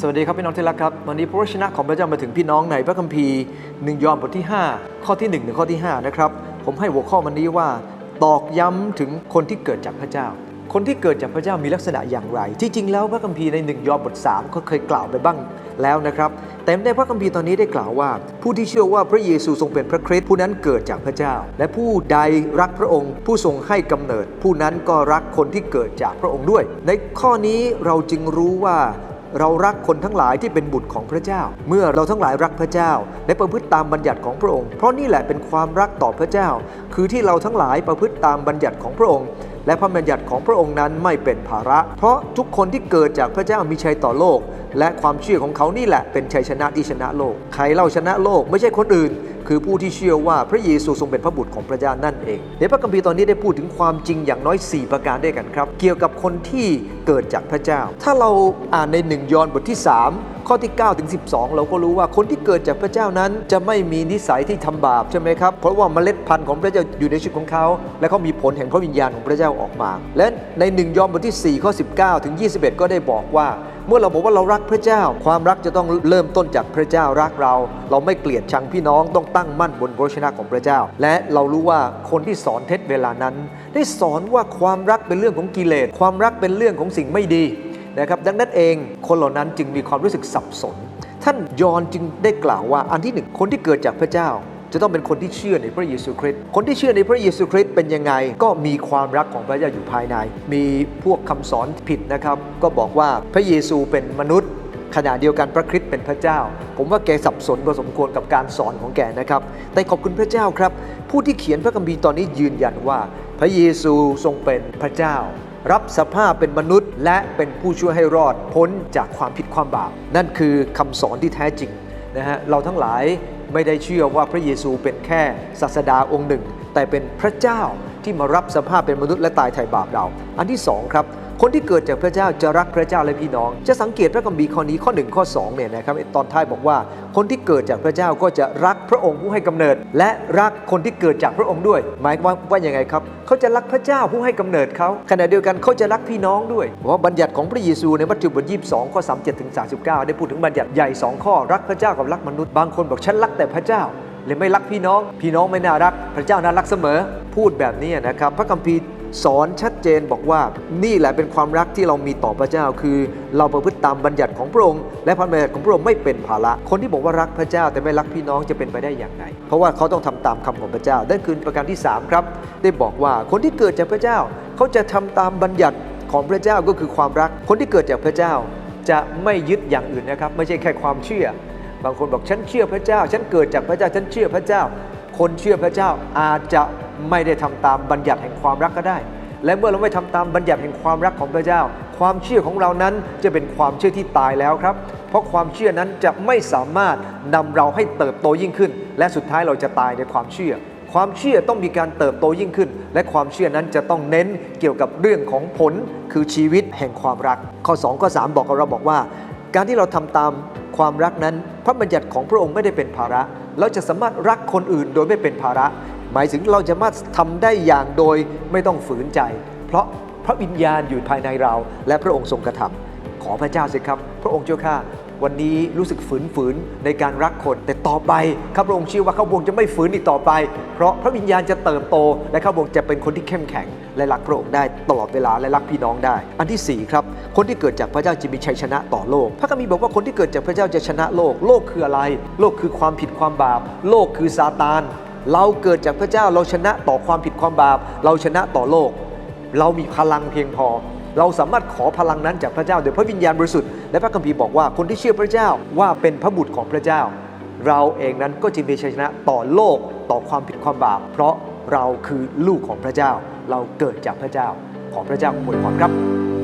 สวัสดีครับพี่น้องที่รักครับ วันนี้พระวจนะของพระเจ้ามาถึงพี่น้องในพระคัมภีร์หนึ่งยอห์นบทที่ 5 ข้อที่1ถึงข้อที่5นะครับผมให้หัวข้อมันนี้ว่า ตอกย้ำถึงคนที่เกิดจากพระเจ้า คนที่เกิดจากพระเจ้ามีลักษณะอย่างไร ที่จริงแล้วพระคัมภีร์ในหนึ่งยอห์นบท3ก็เคยกล่าวไปบ้างแล้วนะครับแต่ในพระคัมภีร์ตอนนี้ได้กล่าวว่า ผู้ที่เชื่อว่าพระเยซูทรงเป็นพระคริสต์ผู้นั้นเกิดจากพระเจ้า และผู้ใดรักพระองค์ ผู้ทรงให้กำเนิด ผู้นั้นก็รักคนที่เกิดจากพระองค์ด้วย ในข้อนี้เราจึงรู้ว่า เรารักคนทั้งหลายที่เป็นบุตรของพระเจ้า เมื่อเราทั้งหลายรักพระเจ้า และประพฤติตามบัญญัติของพระองค์ เพราะนี่แหละเป็นความรักต่อพระเจ้า คือที่เราทั้งหลายประพฤติตามบัญญัติของพระองค์ และพระบัญญัติของพระองค์นั้นไม่เป็นภาระ เพราะทุกคนที่เกิดจากพระเจ้ามีชัยต่อโลก และความเชื่อของเขานี่แหละเป็นชัยชนะที่ชนะโลก ใครเล่าชนะโลกไม่ใช่คนอื่น คือผู้ที่เชื่อว่าพระเยซูทรงเป็นพระบุตรของพระเจ้านั่นเอง ในพระคัมภีร์ตอนนี้ได้พูดถึงความจริงอย่างน้อย 4 ประการด้วยกันครับ เกี่ยวกับคนที่เกิดจากพระเจ้า ถ้าเราอ่านในหนึ่งยอห์นบทที่ 3ข้อที่9ถึง12 เราก็รู้ว่าคนที่เกิดจากพระเจ้านั้นจะไม่มีนิสัยที่ทำบาปใช่ไหมครับ เพราะว่าเมล็ดพันธุ์ของพระเจ้าอยู่ในชีวิตของเขา และเขามีผลแห่งพระวิญญาณของพระเจ้าออกมา และในหนึ่งยอห์นบทที่4ข้อ19 ถึง 21 ก็ได้บอกว่า เมื่อเราบอกว่าเรารักพระเจ้า ความรักจะต้องเริ่มต้นจากพระเจ้ารักเรา เราไม่เกลียดชังพี่น้องต้องตั้งมั่นบนพระวจนะของพระเจ้า และเรารู้ว่าคนที่สอนเท็จเวลานั้น ได้สอนว่าความรักเป็นเรื่องของกิเลสความรักเป็นเรื่องของสิ่งไม่ดีนะครับดังนั้นเองคนเหล่านั้นจึงมีความรู้สึกสับสน ท่านยอนจึงได้กล่าวว่าอันที่หนึ่งคนที่เกิดจากพระเจ้า จะต้องเป็นคนที่เชื่อในพระเยซูคริสต์ คนที่เชื่อในพระเยซูคริสต์เป็นยังไง ก็มีความรักของพระเจ้าอยู่ภายใน มีพวกคำสอนผิดนะครับ ก็บอกว่าพระเยซูเป็นมนุษย์ขณะเดียวกันพระคริสต์เป็นพระเจ้า ผมว่าแกสับสนพอสมควรกับการสอนของแกนะครับ แต่ขอบคุณพระเจ้าครับ ผู้ที่เขียนพระคัมภีร์ตอนนี้ยืนยันว่า พระเยซูทรงเป็นพระเจ้า รับสภาพเป็นมนุษย์ และเป็นผู้ช่วยให้รอดพ้นจากความผิดความบาป นั่นคือคำสอนที่แท้จริงนะฮะเราทั้งหลาย ไม่ได้เชื่อว่าพระเยซูเป็นแค่ศาสดาองค์หนึ่ง แต่เป็นพระเจ้าที่มารับสภาพเป็นมนุษย์และตายไถ่บาปเรา อันที่สองครับ คนที่เกิดจากพระเจ้าจะรักพระเจ้าและพี่น้อง จะสังเกตพระคัมภีร์ข้อนี้ข้อ1ข้อ2เนี่ยนะครับตอนท้ายบอกว่า คนที่เกิดจากพระเจ้าก็จะรักพระองค์ผู้ให้กำเนิด และรักคนที่เกิดจากพระองค์ด้วย หมายว่าว่าอย่างไงครับเขาจะรักพระเจ้าผู้ให้กำเนิดเขาขณะเดียวกันเขาจะรักพี่น้องด้วยเพราะว่าบัญญัติของพระเยซูในมัทธิวบท22ข้อ37ถึง39ได้พูดถึงบัญญัติใหญ่2ข้อรักพระเจ้ากับรักมนุษย์บางคนบอกฉันรักแต่พระเจ้าเลยไม่รักพี่น้อง พี่น้องไม่น่ารัก พระเจ้าน่ารักเสมอ พูดแบบนี้นะครับ พระคัมภีร์ สอนชัดเจนบอกว่านี่แหละเป็นความรักที่เรามีต่อพระเจ้า คือเราประพฤติตามบัญญัติของพระองค์และพระบัญญัติของพระองค์ไม่เป็นภาระคนที่บอกว่ารักพระเจ้าแต่ไม่รักพี่น้องจะเป็นไปได้อย่างไรเพราะว่าเขาต้องทำตามคำของพระเจ้านั่นคือประการที่สามครับ ได้บอกว่าคนที่เกิดจากพระเจ้า เขาจะทำตามบัญญัติของพระเจ้าก็คือความรัก คนที่เกิดจากพระเจ้า จะไม่ยึดอย่างอื่นนะครับ ไม่ใช่แค่ความเชื่อ บางคนบอกฉันเชื่อพระเจ้า ฉันเกิดจากพระเจ้าฉันเชื่อพระเจ้า คนเชื่อพระเจ้าอาจจะไม่ได้ทำตามบัญญัติแห่งความรักก็ได้ และเมื่อเราไม่ทำตามบัญญัติแห่งความรักของพระเจ้า ความเชื่อของเรานั้นจะเป็นความเชื่อที่ตายแล้วครับ เพราะความเชื่อนั้นจะไม่สามารถนำเราให้เติบโตยิ่งขึ้น และสุดท้ายเราจะตายในความเชื่อ ความเชื่อต้องมีการเติบโตยิ่งขึ้น และความเชื่อนั้นจะต้องเน้นเกี่ยวกับเรื่องของผลคือชีวิตแห่งความรัก ข้อ 2 ข้อ 3 บอกกับเราบอกว่า การที่เราทำตาม ความรักนั้น พระบัญญัติของพระองค์ไม่ได้เป็นภาระ เราจะสามารถรักคนอื่นโดยไม่เป็นภาระ หมายถึงเราจะสามารถทำได้อย่างโดยไม่ต้องฝืนใจ เพราะพระวิญญาณอยู่ภายในเรา และพระองค์ทรงกระทำขอพระเจ้าสิครับ พระองค์เจ้าข้า วันนี้รู้สึกฝืนฝืนในการรักคน แต่ต่อไปข้าพระองค์เชื่อว่าข้าพระองค์จะไม่ฝืนอีกต่อไป เพราะพระวิญญาณจะเติบโต และข้าพระองค์จะเป็นคนที่เข้มแข็ง และรักพระองค์ได้ตลอดเวลาและรักพี่น้องได้ อันที่สี่ครับคนที่เกิดจากพระเจ้าจะมีชัยชนะต่อโลก พระคัมภีร์บอกว่าคนที่เกิดจากพระเจ้าจะชนะโลก โลกคืออะไร โลกคือความผิดความบาป โลกคือซาตาน เราเกิดจากพระเจ้าเราชนะต่อความผิดความบาป เราชนะต่อโลก เรามีพลังเพียงพอ เราสามารถขอพลังนั้นจากพระเจ้าโดยพระวิญญาณบริสุทธิ์และพระคัมภีร์บอกว่าคนที่เชื่อพระเจ้าว่าเป็นพระบุตรของพระเจ้า เราเองนั้นก็จะมีชัยชนะต่อโลกต่อความผิดความบาป เพราะเราคือลูกของพระเจ้า เราเกิดจากพระเจ้าขอพระเจ้าอวยพรครับ